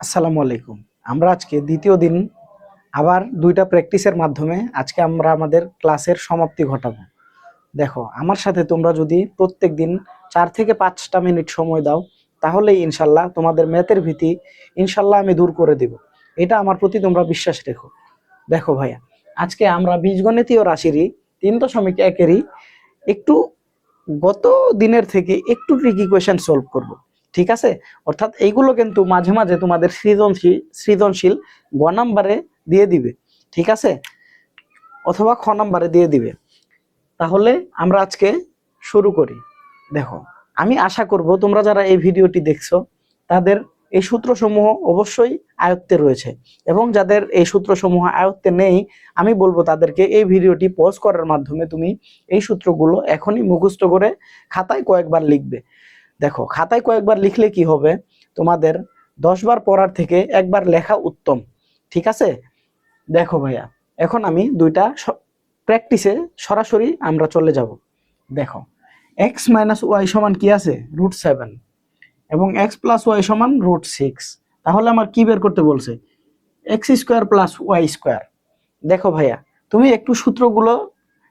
আসসালামু আলাইকুম। আমরা আজকে দ্বিতীয় দিন আবার দুইটা প্র্যাকটিসের মাধ্যমে আজকে আমরা আমাদের ক্লাসের সমাপ্তি ঘটাবো। দেখো, আমার সাথে তোমরা যদি প্রত্যেক দিন চার থেকে পাঁচটা মিনিট সময় দাও, তাহলে ইনশাল্লাহ তোমাদের ম্যাথের ভীতি ইনশাল্লাহ আমি দূর করে দেব। এটা আমার প্রতি তোমরা বিশ্বাস রেখো। দেখো ভাইয়া, আজকে আমরা বীজগণিতীয় রাশিরই তিন দশমিক একেরই একটু গত দিনের থেকে একটু ট্রিকি কোয়েশ্চেন সলভ করব। ঠিক আছে? অর্থাৎ এইগুলো কিন্তু মাঝে মাঝে তোমাদের সৃজনশীল সৃজনশীল গ নাম্বারে দিয়ে দিবে, ঠিক আছে? অথবা খ নাম্বারে দিয়ে দিবে। তাহলে আমরা আজকে শুরু করি। দেখো, আমি আশা করব তোমরা যারা এই ভিডিওটি দেখছ, তাদের এই সূত্রসমূহ অবশ্যই আয়ত্তে রয়েছে এবং যাদের এই সূত্রসমূহ আয়ত্তে নেই, আমি বলব তাদেরকে এই ভিডিওটি পজ করার মাধ্যমে তুমি এই সূত্রগুলো এখনই মুখস্থ করে খাতায় কয়েকবার লিখবে। দেখো, খাতায় কয়েকবার লিখলে কি হবে? তোমাদের দশ বার পড়ার থেকে একবার লেখা উত্তম, ঠিক আছে? দেখো ভাইয়া, এখন আমি দুইটা প্র্যাকটিসে সরাসরি আমরা চলে যাব। দেখো এক্স মাইনাস ওয়াই সমান কি আছে? রুট সেভেন এবং এক্স প্লাস ওয়াই সমান রুট সিক্স তাহলে আমার কি বের করতে বলছে? X square plus Y square দেখো ভাইয়া, তুমি একটু সূত্রগুলো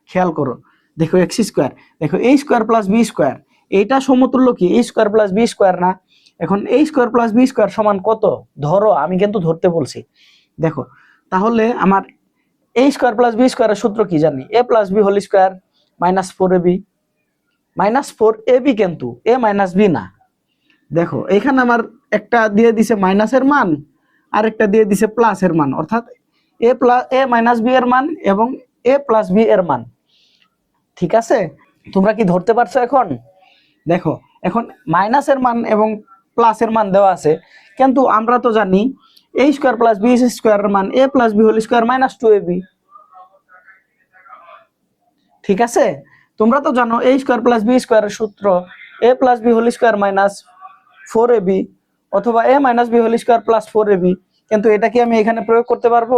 খেয়াল করো। দেখো এক্স স্কোয়ার দেখো A square plus B square এইটা সমতুল্য কি? A square plus B square না? এখন A square plus B square সমান কত? ধরো, আমি কিন্তু ধরতে বলছি। দেখো, তাহলে আমার এ স্কোয়ার প্লাস বি স্কোয়ারের সূত্র কি জানি? A plus B whole square minus four A B minus four A B কিন্তু এ মাইনাস বি না। দেখো, এখানে আমার একটা দিয়ে দিছে মাইনাসের মান আর একটা দিয়ে দিছে প্লাসের মান। অর্থাৎ A plus A minus B এর মান এবং এ প্লাস বি এর মান। ঠিক আছে? তোমরা কি ধরতে পারছ এখন? দেখো, এখন মাইনাসের মান এবং প্লাসের মান দেওয়া আছে। কিন্তু আমরা তো জানি এ স্কোয়ার প্লাস বি স্কোয়ারের মান A plus B whole square minus two A B ঠিক আছে? তোমরা তো জানো এ স্কোয়ার প্লাস বি স্কোয়ারের সূত্র A plus B whole square minus four A B অথবা A minus B whole square plus four A B কিন্তু এটা কি আমি এখানে প্রয়োগ করতে পারব?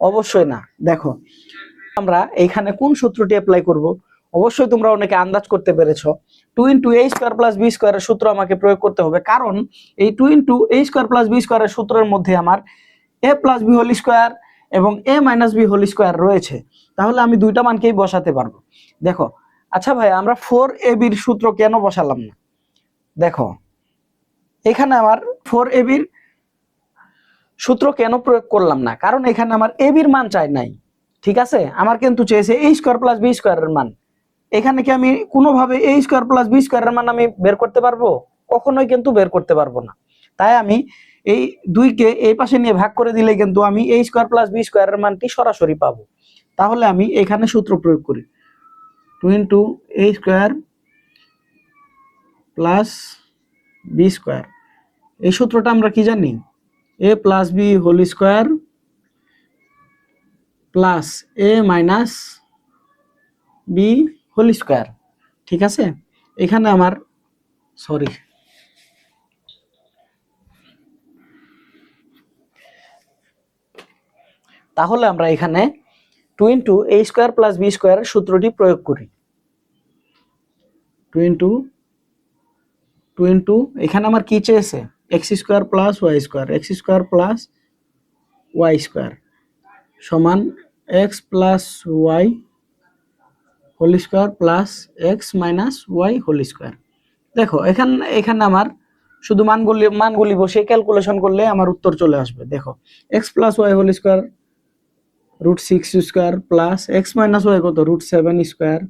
অবশ্যই না। দেখো, আমরা এইখানে কোন সূত্রটি অ্যাপ্লাই করব? অবশ্যই তোমরা অনেকে আন্দাজ করতে পেরেছ। Two into A square plus B স্কোয়ারের সূত্র আমাকে প্রয়োগ করতে হবে। কারণ এই two into A square plus B স্কোয়ারের সূত্রের মধ্যে আমার A plus B whole square এবং A minus B whole square রয়েছে। তাহলে আমি দুইটা মানকেই বসাতে পারব। দেখো আচ্ছা ভাই, আমরা ফোর এ বির সূত্র কেন বসালাম না? দেখো, এখানে আমার ফোর এ বির সূত্র কেন প্রয়োগ করলাম না? কারণ এখানে আমার এ বির মান চাই নাই। ঠিক আছে? আমার কিন্তু চেয়েছে এ স্কোয়ার প্লাস বি স্কোয়ারের মান। এখানে কি আমি কোনোভাবে এ স্কোয়ার প্লাস বি স্কোয়ারের মান আমি বের করতে পারব? কখনোই কিন্তু বের করতে পারব না। তাই আমি এই দুইকে এই পাশে নিয়ে ভাগ করে দিলে কিন্তু আমি এ স্কোয়ার প্লাস বি স্কোয়ারের মানটি সরাসরি পাবো। তাহলে আমি এখানে সূত্র প্রয়োগ করি। Two into A square plus B square এই সূত্রটা আমরা কি জানি? A plus B whole square plus A minus B whole square, ঠিক আছে? এখানে আমার, সরি। তাহলে আমরা এখানে two into A square plus B স্কোয়ারের সূত্রটি প্রয়োগ করি। টু ইন্টু টু ইন্টু, এখানে আমার কি চেয়েছে? X square plus Y square, X square plus Y square সমান X plus Y whole square plus X minus Y whole square. দেখো, এখান এখানে আমার শুধু মানগুলি মানগুলি বসে ক্যালকুলেশন করলে আমার উত্তর চলে আসবে। দেখো, X plus Y whole square root six square plus X minus Y কত? Root seven square.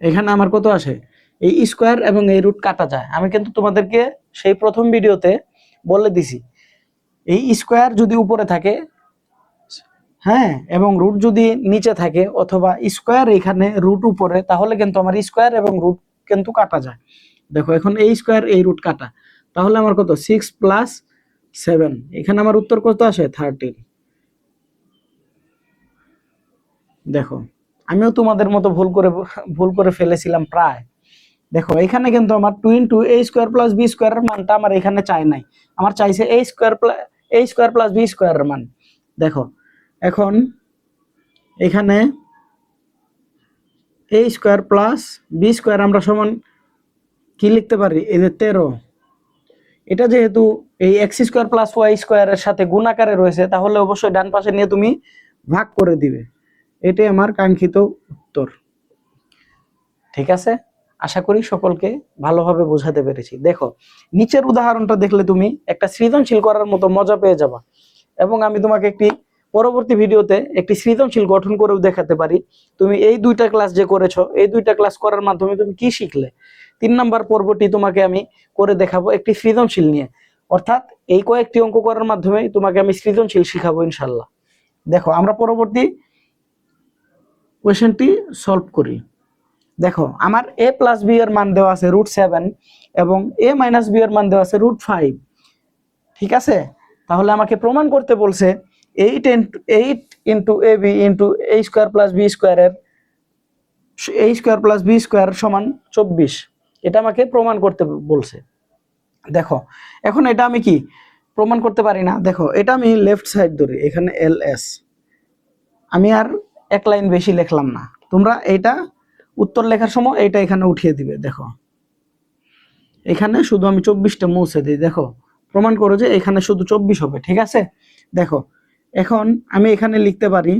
এখানে আমার কত আসে? এই স্কোয়ার এবং এই রুট কাটা যায়। আমি কিন্তু তোমাদেরকে সেই প্রথম ভিডিওতে বলে দিছি। এই স্কোয়ার যদি উপরে থাকে হ্যাঁ এবং রুট যদি নিচে থাকে অথবা স্কোয়ার এখানে রুট উপরে, তাহলে কিন্তু আমার স্কোয়ার এবং রুট কিন্তু কাটা যায়। দেখো, এখন এই স্কোয়ার এই রুট কাটা। তাহলে আমার কত? সিক্স প্লাস সেভেন এখানে আমার উত্তর কত আসে? থার্টিন দেখো, আমিও তোমাদের মতো ভুল করে ভুল করে ফেলেছিলাম প্রায়। দেখো, এখানে কিন্তু আমার two into A square plus B স্কোয়ারের মানটা আমার এখানে চাই নাই। আমার চাইছে A square plus A square plus B স্কোয়ারের মান। দেখো এখন এখানে A square plus B square আমরা সমান কি লিখতে পারি? এই যে তেরো। এটা যেহেতু এই এক্স স্কোয়ার প্লাস ওয়াই স্কোয়ারের সাথে গুণাকারে রয়েছে, তাহলে অবশ্যই ডান পাশে নিয়ে তুমি ভাগ করে দিবে। এটাই আমার কাঙ্ক্ষিত উত্তর। ঠিক আছে? আশা করি সকলকে ভালোভাবে বোঝাতে পেরেছি। দেখো, নিচের উদাহরণটা দেখলে তুমি একটা সৃজনশীল করার মতো মজা পেয়ে যাবা। এবং আমি তোমাকে একটি পরবর্তী ভিডিওতে একটি সৃজনশীল গঠন করেও দেখাতে পারি। তুমি এই দুইটা ক্লাস যে করেছ, এই দুইটা ক্লাস করার মাধ্যমে তুমি কি শিখলে? তিন নাম্বার পর্বটি তোমাকে আমি করে দেখাবো একটি সৃজনশীল নিয়ে। অর্থাৎ এই কয়েকটি অঙ্ক করার মাধ্যমে তোমাকে আমি সৃজনশীল শিখাবো ইনশাল্লাহ দেখো, আমরা পরবর্তী কোয়েশনটি সলভ করি। দেখো, আমার এ প্লাস বি এর মান দেওয়া আছে রুট সেভেন এবং এ মাইনাস বি এর মান দেওয়া আছে রুট ফাইভ ঠিক আছে? তাহলে আমাকে প্রমাণ করতে বলছে eight eight into A B into A square plus B স্কোয়ারের A square plus B square সমান চব্বিশ। এটা আমাকে প্রমাণ করতে বলছে। দেখো, এখন এটা আমি কি প্রমাণ করতে পারি না? দেখো, এটা আমি লেফট সাইড ধরি, এখানে এল এস আমি আর এক লাইন বেশি লিখলাম না। তোমরা এটা উত্তর লেখার সময় এটা এখানে উঠিয়ে দিবে, দেখো। এখানে শুধু আমি চব্বিশটা মুছে দিই, দেখো। প্রমাণ করো যে এখানে শুধু চব্বিশ হবে, ঠিক আছে? দেখো এখন আমি এখানে লিখতে পারি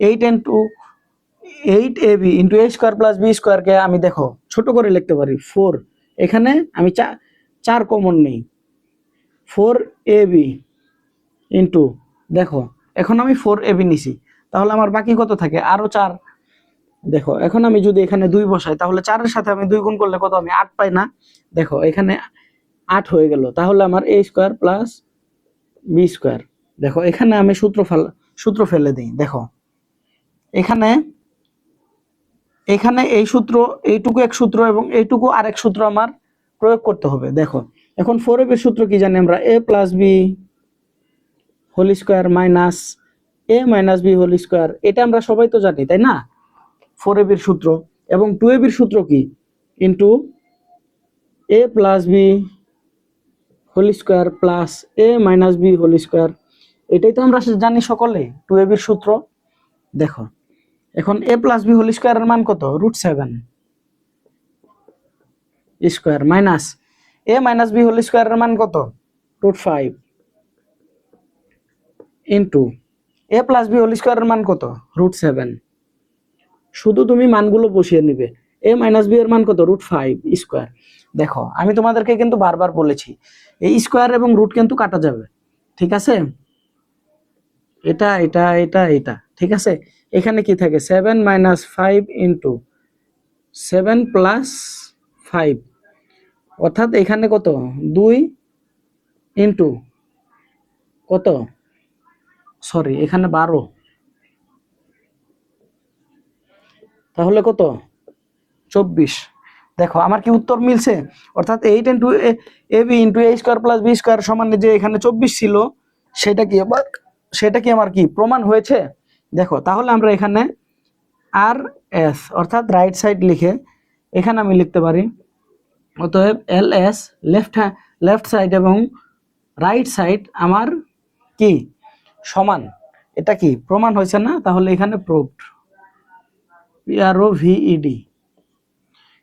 eight into eight A B into A square plus B স্কোয়ারকে আমি দেখো, ছোট করে লিখতে পারি ফোর এখানে আমি চা, চার কমন নেই। ফোর এ বি ইন্টু দেখো, এখন আমি ফোর এ বি নিছি। তাহলে আমার বাকি কত থাকে? আরও চার। দেখো, এখন আমি যদি এখানে দুই বসাই, তাহলে চারের সাথে আমি দুই গুণ করলে কত আমি আট পাই না? দেখো, এখানে আট হয়ে গেল। তাহলে আমার A square plus B square দেখো, এখানে আমি সূত্র ফেল, সূত্র ফেলে দিই, দেখো। এখানে এখানে এই সূত্র, এইটুকু এক সূত্র এবং এইটুকু আরেক সূত্র আমার প্রয়োগ করতে হবে, দেখো। এখন ফোর এর সূত্র কি জানি আমরা? A plus B whole square minus A minus B whole square এটা আমরা সবাই তো জানি, তাই না? ফোর এর সূত্র এবং টু এর সূত্র কি? Into A plus B whole square plus A minus B whole square এটাই তো আমরা জানি সকলে টু এর সূত্র। দেখো, এখন এ প্লাস বি হোল স্কোয়ারের মান কত? Root seven square minus A minus B whole স্কোয়ারের মান কত? Root five into A plus B whole স্কোয়ারের মান কত? রুট সেভেন শুধু তুমি মানগুলো বসিয়ে নিবে। এ মাইনাস বি এর মান কত? রুট ফাইভ স্কোয়ার দেখো, আমি তোমাদেরকে কিন্তু বারবার বলেছি, এই স্কোয়ার এবং রুট কিন্তু কাটা যাবে। ঠিক আছে? এটা এটা এটা এটা, ঠিক আছে? এখানে কি থাকে? Seven minus five into seven plus five অর্থাৎ এখানে কত? দুই ইন্টু কত? সরি এখানে বারো। তাহলে কত? চব্বিশ। দেখো, আমার কি উত্তর মিলছে? অর্থাৎ eight into A B into A square plus B square সমান যে এখানে চব্বিশ ছিল, সেটা কি? আবার সেটা কি আমার কি প্রমাণ হয়েছে? দেখো, তাহলে আমরা এখানে আর এস, অর্থাৎ রাইট সাইড লিখে এখানে আমি লিখতে পারি। অতএব L S left left side এবং রাইট সাইড আমার কি? সমান। এটা কি? প্রমাণ হয়েছে না? তাহলে এখানে প্রুভড পিআরও ভিইডি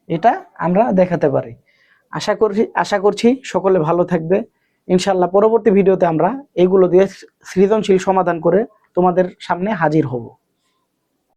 এটা আমরা দেখাতে পারি। আশা করছি আশা করছি সকলে ভালো থাকবে। ইনশাল্লাহ পরবর্তী ভিডিওতে আমরা এগুলো দিয়ে সৃজনশীল সমাধান করে তোমাদের সামনে হাজির হব।